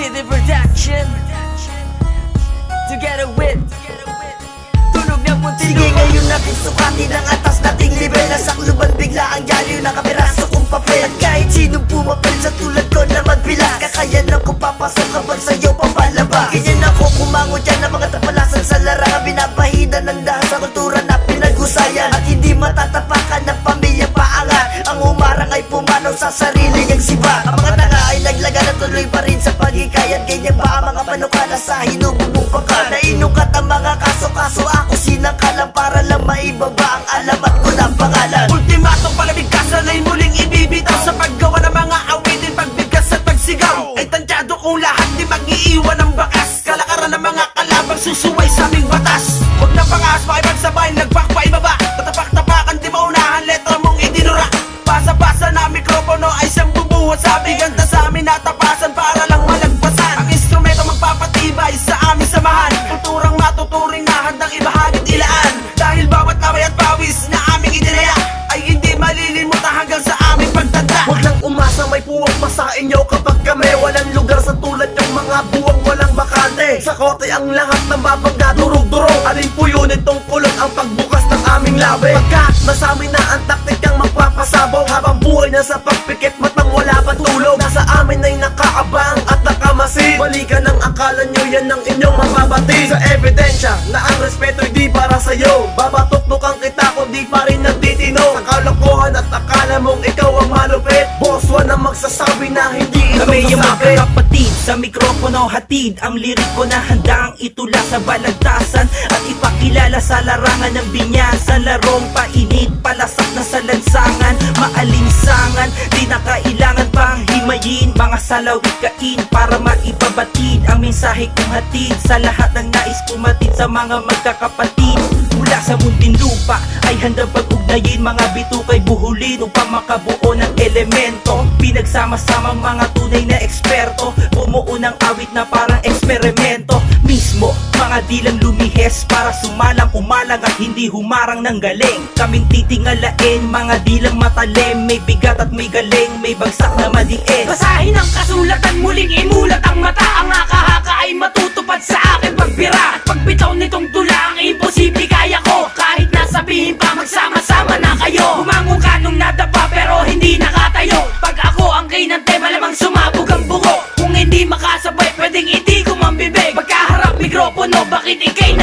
City Production Together with Tunog ng Muntinlupa Sige ngayon natin sukatin ang atas nating level Nasakluban bigla ang yaliw na kameraso kong papel. At kahit sinong pumapel sa tulad ko na magbilas Kakayanan ko papasok kapag sa'yo papalabas? Ganyan ako kumango dyan ng mga tapalasan sa larangan Binabahida ng dahil sa kultura na pinag-usayan. At hindi matatapakan ng pamilya paangat Ang umarang ay pumanaw sa sarili niyang siba Ganyan ba ang mga panukala sa hinububong pagka Nainukat ang mga kaso-kaso ako sinangkalan Para lang maibaba ang alamat ko na pangalan. Ultimatong palamig kasalay muling ibibitaw Sa paggawa ng mga awitin Pagbigkas at pagsigaw. Ay tansyado kong lahat di mag-iiwan ng bakas. Kalakaran ng mga kalabang susuway sa aming batas. Huwag na pangas makipagsabay Nagpakpaibaba Tatapak-tapakan di maunahan Letra mong idinura. Basa-basa na mikropono ay siyang bubuhat Sa biganta kote ang lahat ng babangga durog-durog Alin po yun itong kulot ang pagbukas ng aming labi. Pagkat masami na ang taktikang magpapasabog Habang buhay na sa pagpikit matang wala pa tulog. Nasa amin ay nakaabang at nakamasid. Mali ka ng akala nyo yan ang inyong mababatid Sa ebidensya na ang respeto hindi para sa'yo. Babatok-tukan kita kundi pa rin nagtitino. Sa kalokohan at akala mong ikaw ang malupit. Boss, wala magsasabi na hindi ito Kami Sa mikropono hatid Ang liriko na handang itula sa balagtasan At ipakilala sa larangan ng binyan Sa larong painit Palasak na sa lansangan Maalinsangan Di na kailangan pang himayin. Mga salawit kain Para maipabatid Ang mensahe kong hatid. Sa lahat ng nais pumatid Sa mga magkakapatid Mula sa munting lupa Ay handang pag-ugnayin Mga bitukay buhulin Upang makabuo ng elemento. Pinagsama-sama mga tunay na eksperto Bumuo ng awit na parang eksperimento. Mismo, mga dilang lumihes Para sumalang umalang at hindi humarang ng galing. Kaming titingalain, mga dilang matalim May bigat at may galing, may bagsak na madiin. Basahin ang kasulatan muling imulat ang mata. Ang haka-haka ay matutupad sa akin pagbira At pagbitaw nitong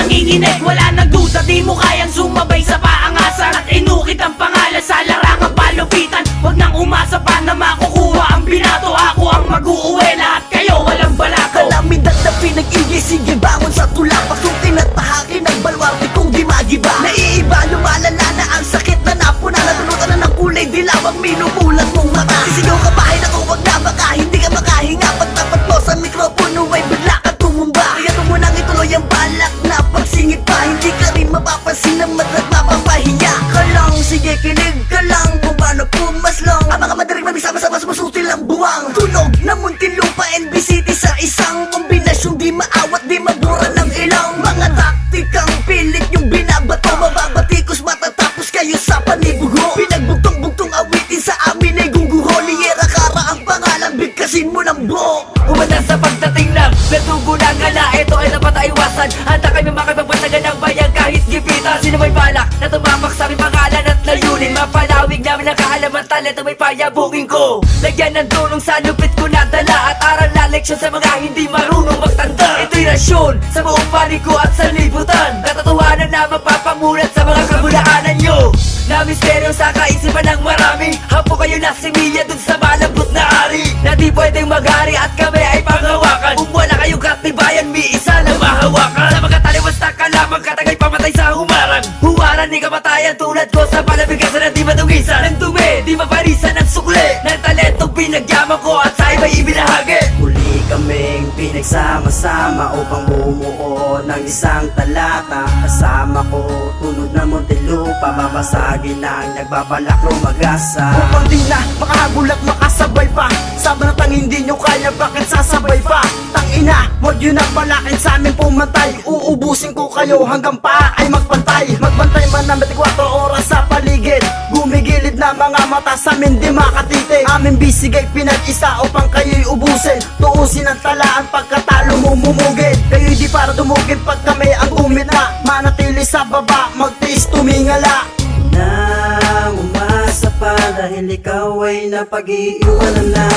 nanginginig Wala nang duda di mo kayang sumabay sa paangasan At inukit ang pangalan sa larangang palupitan. Huwag nang umasa pa na makukuha ang binato. Ako ang mag-uuwi lahat kayo walang balako Kalamidad na pinag-igay Sige bangon sa tula Pasukin at tahakin ang balwarte kong di magiba. Naiiba lumalala na ang sakit na napuna. Natulutan na ng kulay dilaw ang minumulat mong mata. Sisigaw ka bahay na wag na baka Hindi ka makahinga Pag tapat mo sa mikropono ay bigla NBCT sa isang kombinasyong di maawat di mabura ng ilang. Mga taktikang pilit yung binabato. Mababatikos matatapos kayo sa panibugo Pinagbugtong-bugtong awitin sa amin ay gungguho Liyera kara ang pangalan bigkasin mo ng buo. Umanda sa pagdating lang Natugo na gala Ito ay dapat iwasan Handa kami makipagpasagan ng bayan kahit gipitan Sino may balak na tumapak sa aming pangalan at layunin? Mapalawig namin ang kaalaman talento may payabugin ko. Lagyan ng tulong sa lupit Leksyon sa mga hindi marunong magtanda. Ito'y rasyon sa buong panig ko at sa libutan Katotohanan na magpapamulat sa mga kabulaanan nyo. Na misteryo sa kaisipan ng marami. Hapo kayo na similya dun sa malambot na ari. Na di pwedeng magari at kami ay panghawakan. Kung wala kayong katibayan, may isa na mahawakan. Sa mga taliwas na kalamang katagay pamatay sa humarang. Huwaran ni kamatayan tulad ko sa palabigasan na di matungisan. Ng dumi, di maparisan ng sukli. Ng talentong pinagyaman ko at sa iba'y ibinahagi. Muli kaming pinagsama-sama upang bumuo ng isang talata. Kasama ko, tunod na Muntinlupa Babasagin ang nagbabalak lumagasa. Upang di na makahabol at makasabay pa. Sama na tang hindi nyo kaya bakit sasabay pa? Tangina, wag yun ang balakin sa amin pumantay Uubusin ko kayo hanggang pa ay magpantay. Magbantay man ng 24 oras sa paligid Gumigilid na mga mata sa amin di makatitig. Aming bisigay pinag-isa upang kayo'y ubusin. Tuusin ang talaan pagkatalo mo mumugid Kayo'y di para dumugid pag kami ang gumita Manatili sa baba, magtiis tumingala. Na umasa pa dahil ikaw ay napag-iiwanan na